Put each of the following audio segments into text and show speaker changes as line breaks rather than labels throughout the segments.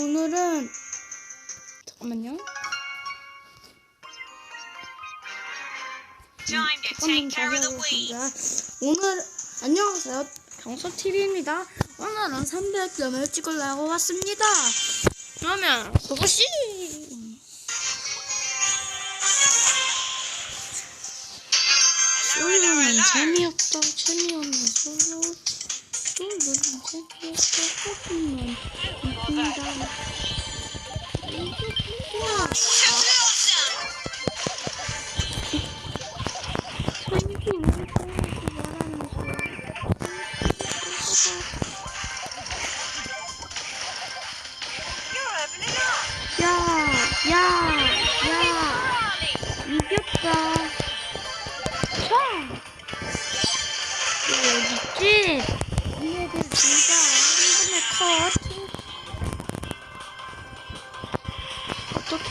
오늘은 잠깐만요.
Time to
잠깐만
take care
다시
of the weeds.
하겠습니다. 오늘 안녕하세요. 경서 TV입니다. 오늘은 300점을 찍으려고 왔습니다. 그러면 그것이 솔로는 재미없다 재미없는 소금 Bilmiyorum. Bilmiyorum.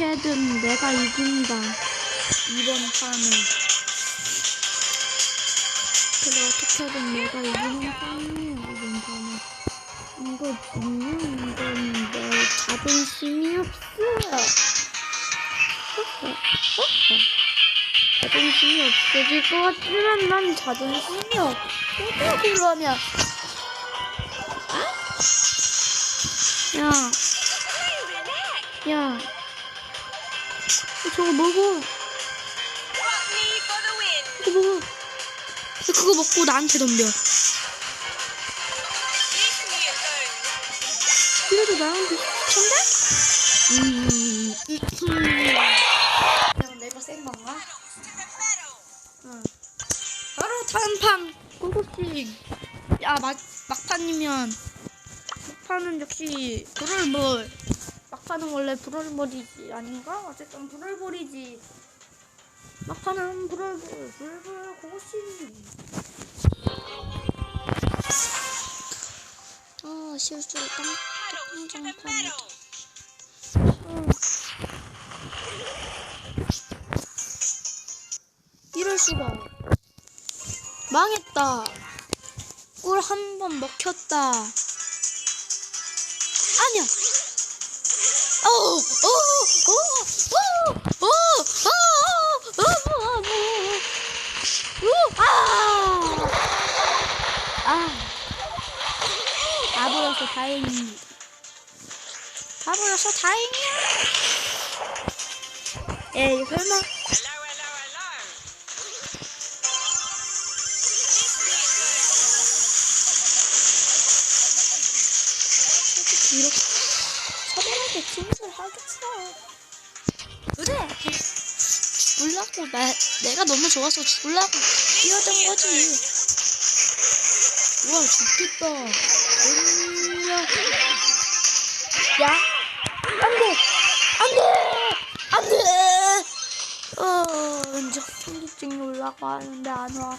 어떻게든 내가 이긴다. 이번 판은. 그래, 어떻게든 내가 이기는 판이에요, 이번 판은. 이거 중요한 건내 자존심이 없어. 자존심이 없어질 것 같지만 난 자존심이 없어. 그러면. 야. 저거 먹어. 그거 먹어. 그거 먹고 나한테 덤벼.
Alone.
그래도 나한테 천대? 음, 음, 음. 그냥 내가 센 건가? 응. 바로 단판 고급식. 야, 막, 막판이면, 막판은 역시, 불을볼. 막판은 원래 불을볼이지. 아닌가? 어쨌든 불을볼이지. 막판은 불을볼. 불을볼 고급식. 아, 실수로 땅, 땅장판. 이럴 수가. 망했다. 꿀 한 번 먹혔다. 아니야. 다불어서 다행입니다. 다불어서 다행이야. 에이 설마. 이렇게. 죽을라고 나, 내가 너무 좋아서 죽을라고 뛰어든 거지. 우와 죽겠다. 야, 안돼, 안 돼, 안 돼. 어, 이제 통기증이 올라고 하는데 안 와. 어.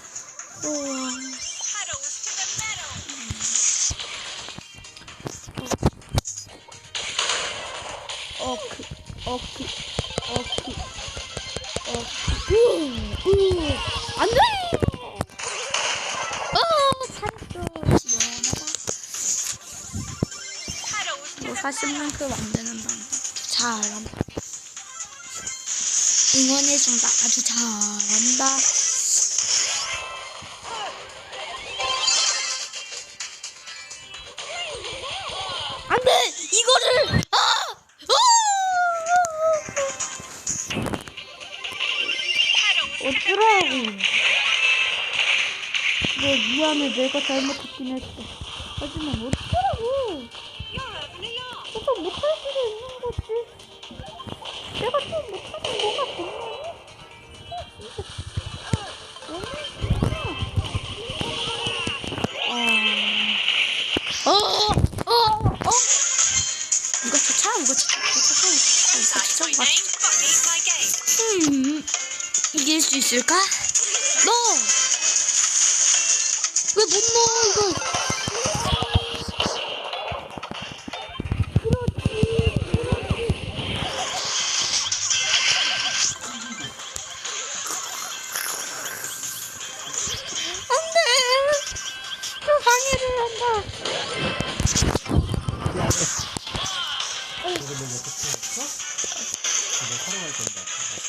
어크 어크 어크 어 살았어 시원하다
Paddles to
뭐
the
40만큼 안 되는 방 잘한다. 응원해준다. 아주 잘한다 미안해. 내가 잘못했긴 했어. 하지만 어쩌라고. 내가 못할 수도 있는 거지. 내가 좀 못하면 뭐가? 어, 어, 어, 어. 음, 이길 수 있을까? 너! 왜 못 넣어 이거
응응응 응. 응. 응. 응. 응.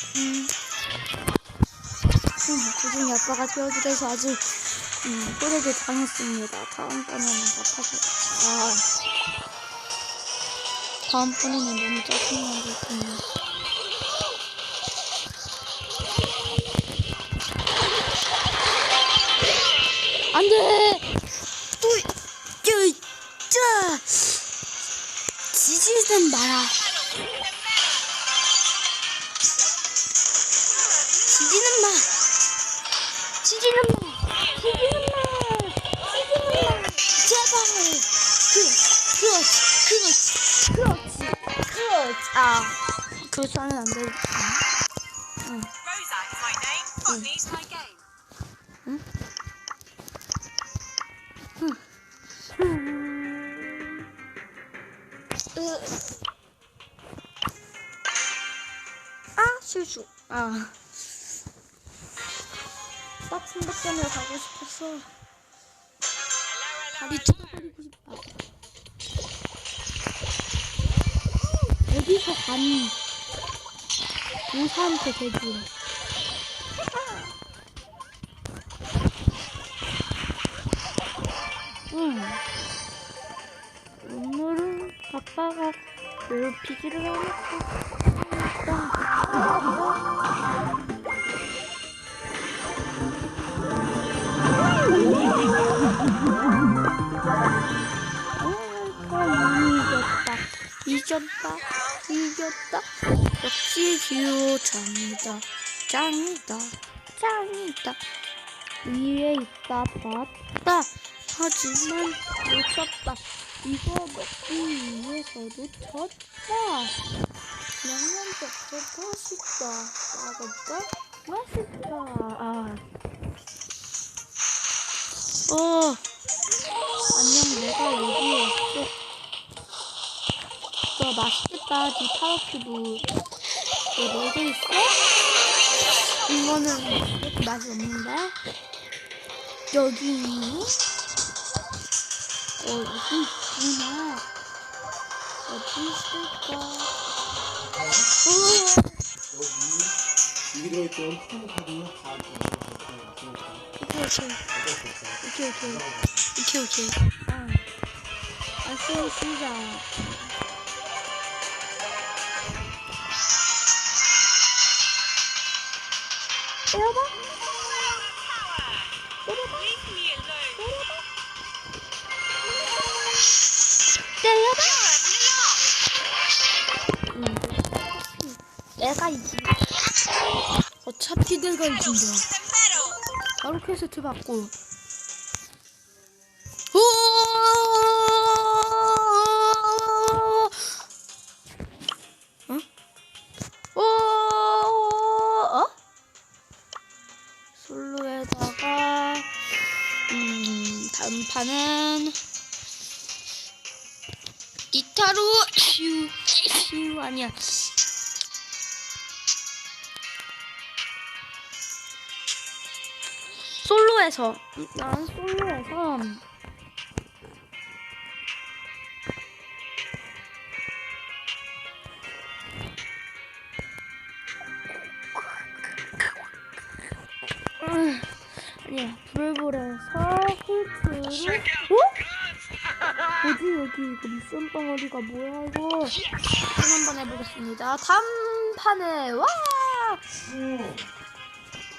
응. 응. 응. 응.
음, 호되게 당했습니다. 다음번에는 갚아서 아 다음번에는 너무 짜증나겠군요. 안 돼 또 저, 짜 지지는 마라. 안
name. Botany's my game.
아, 실수. 아. 딱 300점을 가고 싶었어. 다리 찢어버리고 싶다. 어디서 감 히 의사한테 대줄. 응. 오늘은 아빠가 않았어. 아, 이겼다. 이겼다. 이겼다. 기호 짱이다. 짱이다. 짱이다. 위에 있다. 봤다. 하지만 놓쳤다. 이거 먹기 위해서 놓쳤다. 양념도 더 맛있다. 맛있다? 맛있다. 아. 어. 안녕, 내가 여기 왔어. 너 맛있겠다. 네 타워큐브. 너 네개 있어? 이거는 맛이 없는데? 여기 있니? 어, 여기 있구나. 어디 있을까? 어,
여기 여기 들어있던 다 들어있어
오케이, 오케이. 오케이, 오케이. 오케이, 오케이. 아, 아, 쓰, 쓰자.
Alone.
때려봐?
Vanilla.
응. 내가 이기. 어차피 내가 이긴다. 바로 퀘스트 받고. 니타로 슈, 슈 아니야. 솔로에서 난 솔로에서 음, 아니야 불불에서 홀트를 어? 뭐지? 여기 이거 미션 덩어리가 뭐야 이거? 한 한번 해보겠습니다. 3판에 와